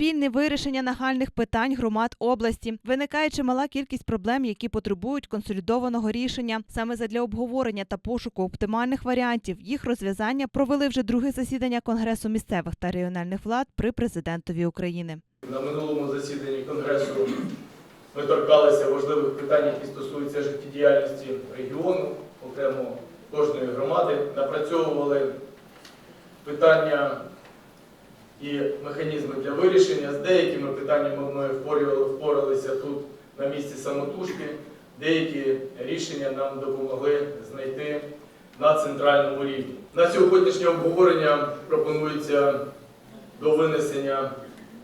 спільне вирішення нагальних питань громад області. Виникає чимала кількість проблем, які потребують консолідованого рішення. Саме задля обговорення та пошуку оптимальних варіантів їх розв'язання провели вже друге засідання Конгресу місцевих та регіональних влад при президентові України. На минулому засіданні Конгресу ми торкалися важливих питань, які стосуються життєдіяльності регіону, окремо кожної громади, напрацьовували питання і механізми для вирішення. З деякими питаннями ми впоралися тут на місці самотужки. Деякі рішення нам допомогли знайти на центральному рівні. На сьогоднішнє обговорення пропонується до винесення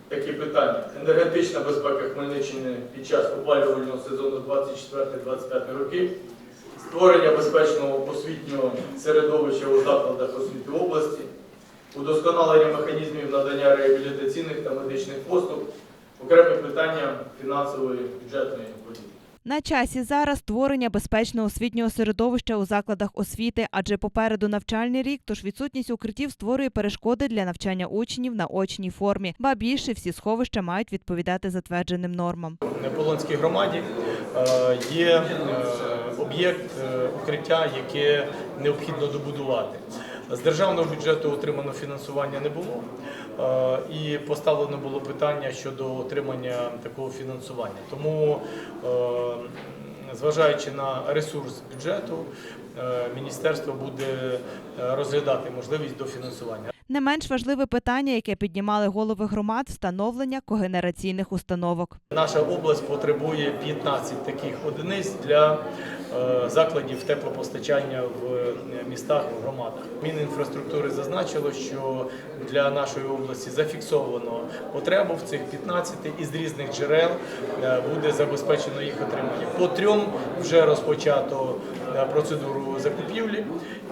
такі питання. Енергетична безпека Хмельниччини під час опалювального сезону 24-25 років, створення безпечного освітнього середовища у закладах освіти області, удосконалення механізмів надання реабілітаційних та медичних послуг, окреме питання фінансової бюджетної політики. На часі зараз створення безпечного освітнього середовища у закладах освіти, адже попереду навчальний рік, тож відсутність укриттів створює перешкоди для навчання учнів на очній формі. Ба більше всі сховища мають відповідати затвердженим нормам. На Полонській громаді е, є е, об'єкт е, укриття, яке необхідно добудувати. З державного бюджету отримано фінансування не було, і поставлено було питання щодо отримання такого фінансування. Тому, зважаючи на ресурс бюджету, міністерство буде розглядати можливість дофінансування. Не менш важливе питання, яке піднімали голови громад, встановлення когенераційних установок. Наша область потребує 15 таких одиниць для е, закладів теплопостачання в е, містах, в громадах. Мінінфраструктури зазначило, що для нашої області зафіксовано потребу в цих 15 і з різних джерел е, буде забезпечено їх отримання. По трьом вже розпочато процедуру закупівлі,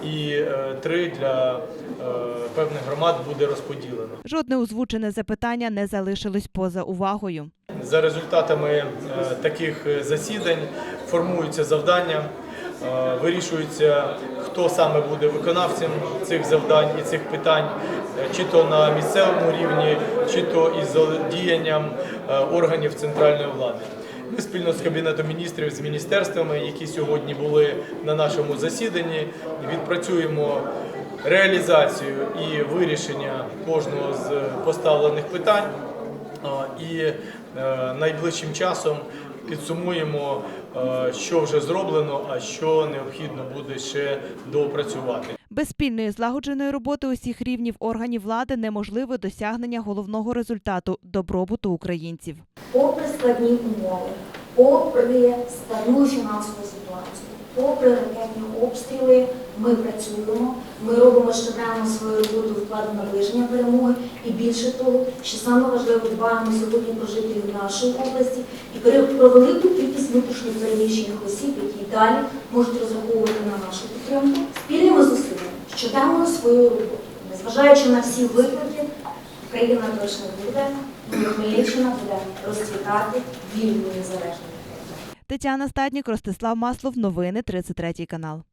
і три для певних громад буде розподілено. Жодне озвучене запитання не залишилось поза увагою. За результатами е, таких е, засідань формуються завдання, е, вирішується, хто саме буде виконавцем цих завдань і цих питань, чи то на місцевому рівні, чи то із задіянням е, органів центральної влади. Ми спільно з Кабінетом міністрів, з міністерствами, які сьогодні були на нашому засіданні, відпрацюємо реалізацію і вирішення кожного з поставлених питань. І е, найближчим часом підсумуємо, е, що вже зроблено, а що необхідно буде ще доопрацювати. Без спільної злагодженої роботи усіх рівнів органів влади неможливе досягнення головного результату добробуту українців. попри складні умови, попри складну фінансову ситуацію, попри ракетні обстріли, ми працюємо, ми робимо щоденно свою роботу вкладу наближення перемоги. І більше того, що саме важливо дбаємо сьогодні про жителів нашої області і про велику кількість внутрішньо переміщених осіб, які далі можуть розраховувати на нашу підтримку. Спільними зусиллями, щоденно свою роботу, незважаючи на всі виклики, Україна точно буде, Хмельниччина буде розцвітати вільною незалежною. Тетяна Стаднік, Ростислав Маслов. Новини 33 канал.